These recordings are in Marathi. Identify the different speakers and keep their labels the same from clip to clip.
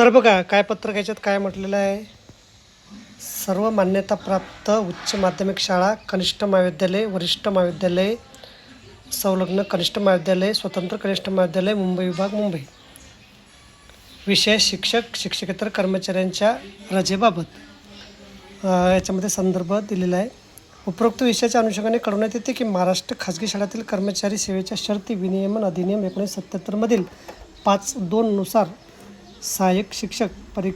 Speaker 1: तर बघा काय पत्रक याच्यात काय म्हटलेलं आहे? सर्व मान्यताप्राप्त उच्च माध्यमिक शाळा कनिष्ठ महाविद्यालय वरिष्ठ महाविद्यालय संलग्न कनिष्ठ महाविद्यालय स्वतंत्र कनिष्ठ महाविद्यालय मुंबई विभाग मुंबई. विषय शिक्षक शिक्षकेतर कर्मचाऱ्यांच्या रजेबाबत याच्यामध्ये संदर्भ दिलेला आहे. उपरोक्त विषयाच्या अनुषंगाने कळवण्यात येते की महाराष्ट्र खाजगी शाळेतील कर्मचारी सेवेच्या शर्ती विनियमन अधिनियम एकोणीसशे सत्त्याहत्तरमधील पाच दोननुसार सहाय्यक शिक्षक परी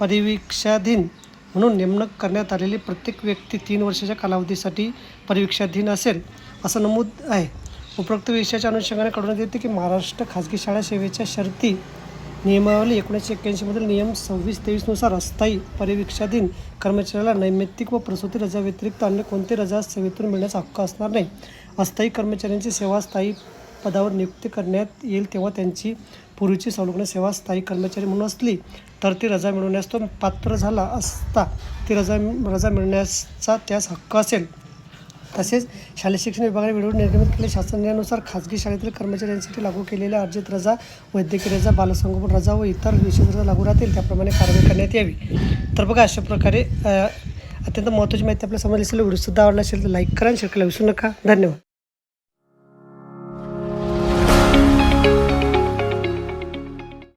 Speaker 1: परिवीक्षाधीन म्हणून नेमणूक करण्यात आलेली प्रत्येक व्यक्ती तीन वर्षाच्या कालावधीसाठी परीक्षाधीन असेल असं नमूद आहे. उपरोक्त विषयाच्या अनुषंगाने कळवण्यात येते की महाराष्ट्र खाजगी शाळा सेवेच्या शर्ती नियमावली एकोणीसशे एक्क्याऐंशीमधील नियम सव्वीस तेवीसनुसार अस्थायी परिवीक्षाधीन कर्मचाऱ्याला नैमित्तिक व प्रसूती रजा व्यतिरिक्त अन्य कोणती रजा सेवेतून मिळण्याचा हक्क असणार नाही. अस्थायी कर्मचाऱ्यांची सेवा स्थायी पदावर नियुक्ती करण्यात येईल तेव्हा त्यांची पूर्वीची संलग्न सेवा स्थायी कर्मचारी म्हणून असली तर ती रजा मिळवण्यास तो पात्र झाला असता ती रजा रजा मिळण्याचा त्यास हक्क असेल. तसेच शालेय शिक्षण विभागाने वेळोवेळी निर्गमित केलेल्या शासनानुसार खाजगी शाळेतील कर्मचाऱ्यांसाठी लागू केलेल्या अर्जित रजा वैद्यकीय रजा बालसंगोपन रजा व इतर विशेष रजा लागू राहतील त्याप्रमाणे कारवाई करण्यात यावी. तर बघा अशा प्रकारे अत्यंत महत्त्वाची माहिती आपल्यासमोर असेल व्हिडिओसुद्धा आवडला असेल तर लाईक करा शेअर करायला विसरू नका. धन्यवाद.